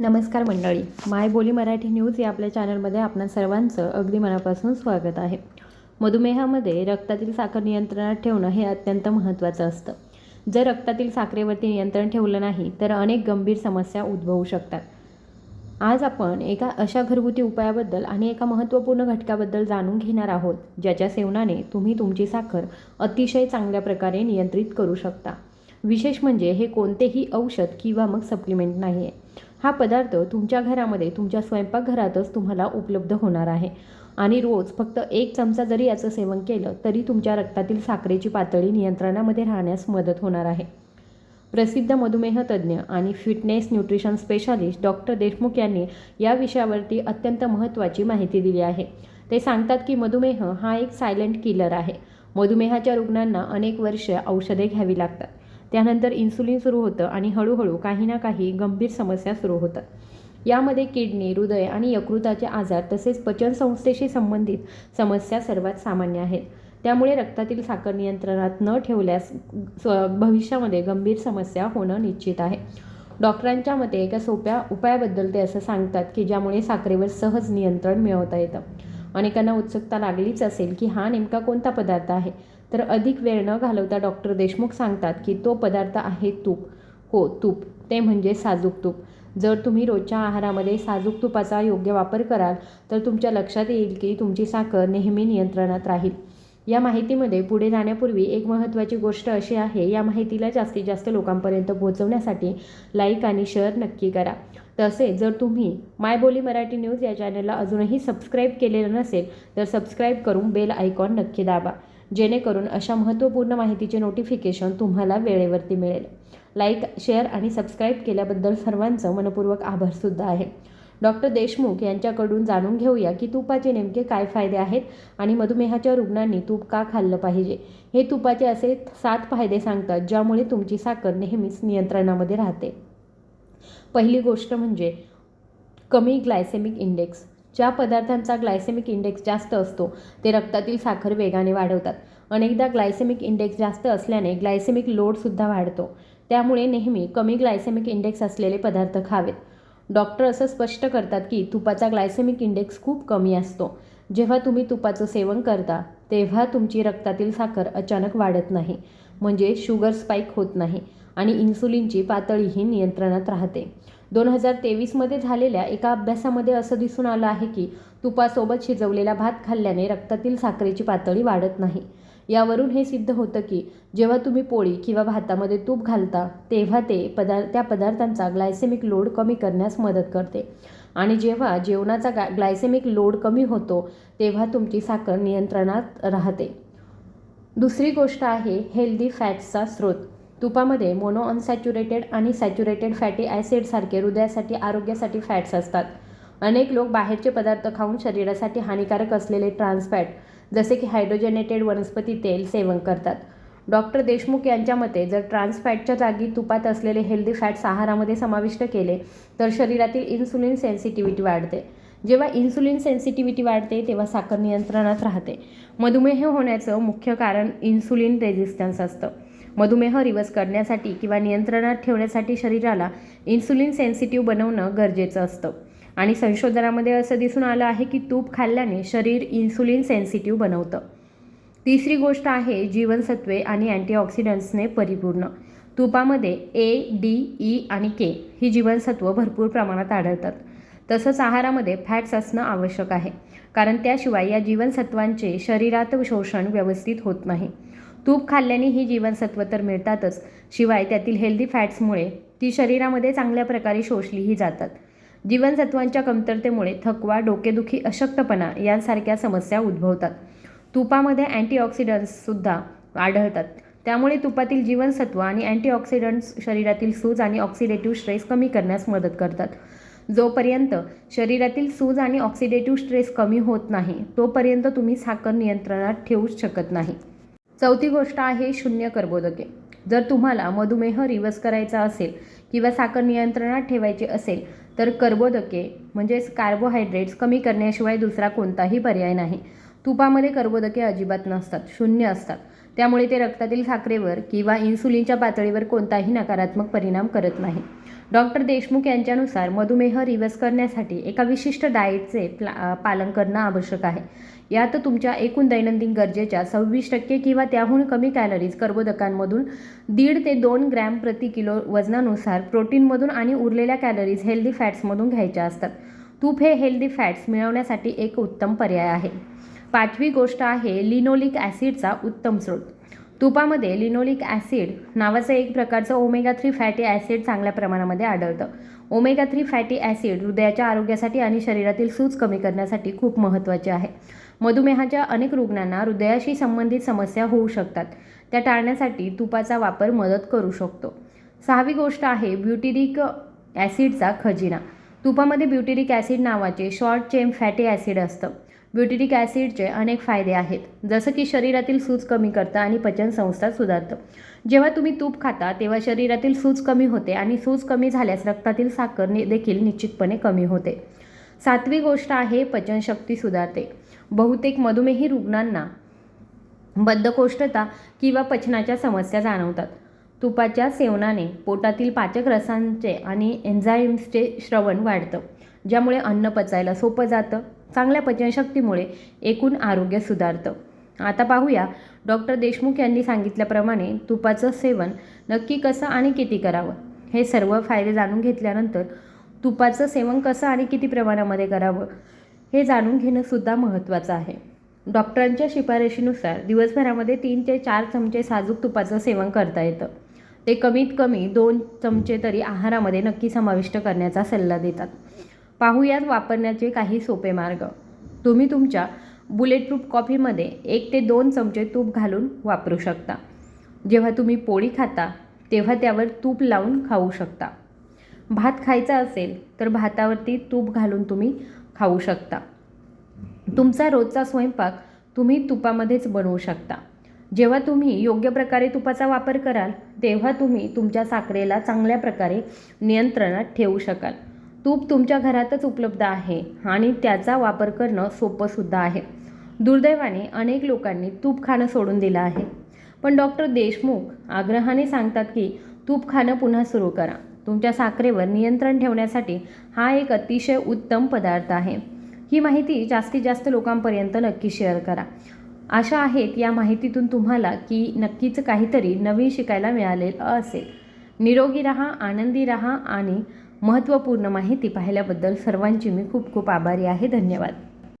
नमस्कार मंडळी. माय बोली मराठी न्यूज या आपल्या चॅनलमध्ये आपणा सर्वांचं अगदी मनापासून स्वागत आहे. मधुमेहामध्ये रक्तातील साखर नियंत्रणात ठेवणं हे अत्यंत महत्त्वाचं असतं. जर रक्तातील साखरेवरती नियंत्रण ठेवलं नाही तर अनेक गंभीर समस्या उद्भवू शकतात. आज आपण एका अशा घरगुती उपायाबद्दल आणि एका महत्त्वपूर्ण घटकाबद्दल जाणून घेणार आहोत ज्याच्या सेवनाने तुम्ही तुमची साखर अतिशय चांगल्या प्रकारे नियंत्रित करू शकता. विशेष म्हणजे हे कोणतेही औषध किंवा मग सप्लिमेंट नाही आहे हा पदार्थ तुमच्या घरामध्ये तुमच्या स्वयंपाकघरातच तुम्हाला उपलब्ध होणार आहे. आणि रोज फक्त एक चमचा जरी याचं सेवन केलं तरी तुमच्या रक्तातील साखरेची पातळी नियंत्रणामध्ये राहण्यास मदत होणार आहे. प्रसिद्ध मधुमेह तज्ज्ञ आणि fitness nutrition specialist doctor Deshmukh यांनी या विषयावरती अत्यंत महत्त्वाची माहिती दिली आहे. ते सांगतात की मधुमेह हा एक सायलेंट किलर आहे. मधुमेहाच्या रुग्णांना अनेक वर्षे औषधे घ्यावी लागतात. त्यानंतर इन्सुलिन सुरू होतं आणि हळूहळू काही ना काही गंभीर समस्या सुरू होतात. यामध्ये किडनी हृदय आणि यकृताचे आजार तसेच पचनसंस्थेशी संबंधित समस्या सर्वात सामान्य आहेत. त्यामुळे रक्तातील साखर नियंत्रणात न ठेवल्यास स्व भविष्यामध्ये गंभीर समस्या होणं निश्चित आहे. डॉक्टरांच्या मते एका सोप्या उपायाबद्दल ते असं सांगतात की ज्यामुळे साखरेवर सहज नियंत्रण मिळवता येतं. अनेकांना उत्सुकता लागलीच असेल की हा नेमका कोणता पदार्थ आहे? तर अधिक वेळ न घालवता डॉक्टर देशमुख सांगतात की तो पदार्थ आहे तूप. हो तूप. ते म्हणजे साजूक तूप. जर तुम्ही रोजच्या आहारामध्ये साजूक तुपाचा योग्य वापर कराल तर तुमच्या लक्षात येईल की तुमची साखर नेहमी नियंत्रणात राहील. या माहितीमध्ये पुढे जाण्यापूर्वी एक महत्त्वाची गोष्ट अशी आहे या माहितीला जास्तीत जास्त लोकांपर्यंत पोहोचवण्यासाठी लाईक आणि शेअर नक्की करा. तसेच जर तुम्ही माय बोली मराठी न्यूज या चॅनलला अजूनही सबस्क्राईब केलेलं नसेल तर सबस्क्राईब करून बेल आयकॉन नक्की दाबा. जेणेकरून अशा महत्त्वपूर्ण माहितीचे नोटिफिकेशन तुम्हाला वेळेवरती मिळेल. लाईक शेअर आणि सबस्क्राईब केल्याबद्दल सर्वांचं मनपूर्वक आभारसुद्धा आहे. डॉक्टर देशमुख यांच्याकडून जाणून घेऊया की तुपाचे नेमके काय फायदे आहेत आणि मधुमेहाच्या रुग्णांनी तूप का खाल्लं पाहिजे? हे तुपाचे असे सात फायदे सांगतात ज्यामुळे तुमची साखर नेहमीच नियंत्रणामध्ये राहते. पहिली गोष्ट म्हणजे कमी ग्लायसेमिक इंडेक्स ज्या पदार्थांचा ग्लायसेमिक इंडेक्स जास्त असतो ते रक्तातील साखर वेगाने वाढवतात. अनेकदा ग्लायसेमिक इंडेक्स जास्त असल्याने ग्लायसेमिक लोडसुद्धा वाढतो. त्यामुळे नेहमी कमी ग्लायसेमिक इंडेक्स असलेले पदार्थ खावेत. डॉक्टर असं स्पष्ट करतात की तुपाचा ग्लायसेमिक इंडेक्स खूप कमी असतो. जेव्हा तुम्ही तुपाचं सेवन करता तेव्हा तुमची रक्तातील साखर अचानक वाढत नाही. म्हणजे शुगर स्पाईक होत नाही आणि इन्सुलिनची पातळीही नियंत्रणात राहते. दोन हजार तेवीसमध्ये झालेल्या एका अभ्यासामध्ये असं दिसून आलं आहे की तुपासोबत शिजवलेला भात खाल्ल्याने रक्तातील साखरेची पातळी वाढत नाही. यावरून हे सिद्ध होतं की जेव्हा तुम्ही पोळी किंवा भातामध्ये तूप घालता तेव्हा ते पदार त्या पदार्थांचा ग्लायसेमिक लोड कमी करण्यास मदत करते. आणि जेव्हा जेवणाचा गा ग्लायसेमिक लोड कमी होतो तेव्हा तुमची साखर नियंत्रणात राहते. दुसरी गोष्ट आहे हेल्दी फॅट्सचा स्रोत. तुपामध्ये मोनो अनसॅच्युरेटेड आणि सॅच्युरेटेड फॅटी ॲसिडसारखे हृदयासाठी आरोग्यासाठी फॅट्स असतात. अनेक लोक बाहेरचे पदार्थ खाऊन शरीरासाठी हानिकारक असलेले ट्रान्सफॅट जसे की हायड्रोजनेटेड वनस्पती तेल सेवन करतात. डॉक्टर देशमुख यांच्या मते जर ट्रान्सफॅटच्या जागी तुपात असलेले हेल्दी फॅट्स आहारामध्ये समाविष्ट केले तर शरीरातील इन्सुलिन सेन्सिटिव्हिटी वाढते. जेव्हा इन्सुलिन सेन्सिटिव्हिटी वाढते तेव्हा साखर नियंत्रणात राहते. मधुमेह होण्याचं मुख्य कारण इन्सुलिन रेझिस्टन्स असतं. मधुमेह रिवर्स करण्यासाठी किंवा नियंत्रणात ठेवण्यासाठी शरीराला इन्सुलिन सेन्सिटिव्ह बनवणं गरजेचं असतं. आणि संशोधनामध्ये असं दिसून आलं आहे की तूप खाल्ल्याने शरीर इन्सुलिन सेन्सिटिव्ह बनवतं. तिसरी गोष्ट आहे जीवनसत्वे आणि अँटीऑक्सिडंट्सने परिपूर्ण. तुपामध्ये ए डी ई आणि के ही जीवनसत्व भरपूर प्रमाणात आढळतात. तसंच आहारामध्ये फॅट्स असणं आवश्यक आहे. कारण त्याशिवाय या जीवनसत्वांचे शरीरात शोषण व्यवस्थित होत नाही. तूप खाल्ल्याने ही जीवनसत्व तर मिळतातच. शिवाय त्यातील हेल्दी फॅट्समुळे ती शरीरामध्ये चांगल्या प्रकारे शोषलीही जातात. जीवनसत्वांच्या कमतरतेमुळे थकवा डोकेदुखी अशक्तपणा यांसारख्या समस्या उद्भवतात. तुपामध्ये अँटीऑक्सिडंट्ससुद्धा आढळतात. त्यामुळे तुपातील जीवनसत्व आणि अँटीऑक्सिडंट्स शरीरातील सूज आणि ऑक्सिडेटिव्ह स्ट्रेस कमी करण्यास मदत करतात. जोपर्यंत शरीरातील सूज आणि ऑक्सिडेटिव्ह स्ट्रेस कमी होत नाही तोपर्यंत तुम्ही साखर नियंत्रणात ठेवूच शकत नाही. चौथी गोष्ट आहे शून्य कर्बोदके. जर तुम्हाला मधुमेह रिवर्स करायचा असेल किंवा साखर नियंत्रणात ठेवायची असेल तर कर्बोदके म्हणजेच कार्बोहायड्रेट्स कमी करण्याशिवाय दुसरा कोणताही पर्याय नाही. तुपामध्ये कर्बोदके अजिबात नसतात शून्य असतात. त्यामुळे ते रक्तातील साखरेवर किंवा इन्सुलिनच्या पातळीवर कोणताही नकारात्मक परिणाम करत नाही. डॉक्टर देशमुख यांच्यानुसार मधुमेह रिवर्स करण्यासाठी एका विशिष्ट डाएटचे प्ला पालन करणं आवश्यक आहे. यात तुमच्या एकूण दैनंदिन गरजेच्या सव्वीस टक्के किंवा त्याहून कमी कॅलरीज कर्बोदकांमधून दीड ते दोन ग्रॅम प्रति किलो वजनानुसार प्रोटीनमधून आणि उरलेल्या कॅलरीज हेल्दी फॅट्समधून घ्यायच्या असतात. तूप हे हेल्दी फॅट्स मिळवण्यासाठी एक उत्तम पर्याय आहे. पाचवी गोष्ट आहे लिनोलिक ॲसिडचा उत्तम स्रोत. तुपामध्ये लिनोलिक ॲसिड नावाचं एक प्रकारचं ओमेगा थ्री फॅटी ॲसिड चांगल्या प्रमाणामध्ये आढळतं. ओमेगा थ्री फॅटी ॲसिड हृदयाच्या आरोग्यासाठी आणि शरीरातील सूज कमी करण्यासाठी खूप महत्त्वाचे आहे. मधुमेहाच्या अनेक रुग्णांना हृदयाशी संबंधित समस्या होऊ शकतात. त्या टाळण्यासाठी तुपाचा वापर मदत करू शकतो. सहावी गोष्ट आहे ब्युटिरिक ॲसिडचा खजिना. तुपामध्ये ब्युटिरिक ॲसिड नावाचे शॉर्ट चेम फॅटी ॲसिड असतं. ब्युटिरिक ॲसिडचे अनेक फायदे आहेत. जसं की शरीरातील सूज कमी करतं आणि पचनसंस्था सुधारतं. जेव्हा तुम्ही तूप खाता तेव्हा शरीरातील सूज कमी होते आणि सूज कमी झाल्यास रक्तातील साखर नि देखील निश्चितपणे कमी होते. सातवी गोष्ट आहे पचनशक्ती सुधारते. बहुतेक मधुमेही रुग्णांना बद्धकोष्ठता किंवा पचनाच्या समस्या जाणवतात. तुपाच्या सेवनाने पोटातील पाचक रसांचे आणि एन्झाईम्सचे श्रवण वाढतं ज्यामुळे अन्न पचायला सोपं जातं. चांगल्या पचनशक्तीमुळे एकूण आरोग्य सुधारतं. आता पाहूया. डॉक्टर देशमुख यांनी सांगितल्याप्रमाणे तुपाचं सेवन नक्की कसं आणि किती करावं? हे सर्व फायदे जाणून घेतल्यानंतर तुपाचं सेवन कसं आणि किती प्रमाणामध्ये करावं? हे जाणून घेणंसुद्धा महत्त्वाचं आहे. डॉक्टरांच्या शिफारशीनुसार दिवसभरामध्ये तीन ते चार चमचे साजूक तुपाचं सेवन करता येतं. ते कमीत कमी दोन चमचे तरी आहारामध्ये नक्की समाविष्ट करण्याचा सल्ला देतात. पाहूयात वापरण्याचे काही सोपे मार्ग. तुम्ही तुमच्या बुलेटप्रूफ कॉफीमध्ये एक ते दोन चमचे तूप घालून वापरू शकता. जेव्हा तुम्ही पोळी खाता तेव्हा त्यावर तूप लावून खाऊ शकता. भात खायचा असेल तर भातावरती तूप घालून तुम्ही खाऊ शकता. तुमचा रोजचा स्वयंपाक तुम्ही तुपामध्येच बनवू शकता. जेव्हा तुम्ही योग्य प्रकारे तुपाचा वापर कराल तेव्हा तुम्ही तुमच्या साखरेला चांगल्या प्रकारे नियंत्रणात ठेवू शकाल. तूप तुमच्या घरातच उपलब्ध आहे आणि त्याचा वापर करणं सोपंसुद्धा आहे. दुर्दैवाने अनेक लोकांनी तूप खाणं सोडून दिलं आहे. पण डॉक्टर देशमुख आग्रहाने सांगतात की तूप खाणं पुन्हा सुरू करा. तुमच्या साखरेवर नियंत्रण ठेवण्यासाठी हा एक अतिशय उत्तम पदार्थ आहे. ही माहिती जास्तीत जास्त लोकांपर्यंत नक्की शेअर करा. आशा आहेत या माहितीतून तुम्हाला की नक्कीच काहीतरी नवीन शिकायला मिळालेलं असेल. निरोगी रहा आनंदी रहा आणि महत्त्वपूर्ण माहिती पाहिल्याबद्दल सर्वांची मी खूप खूप आभारी आहे. धन्यवाद.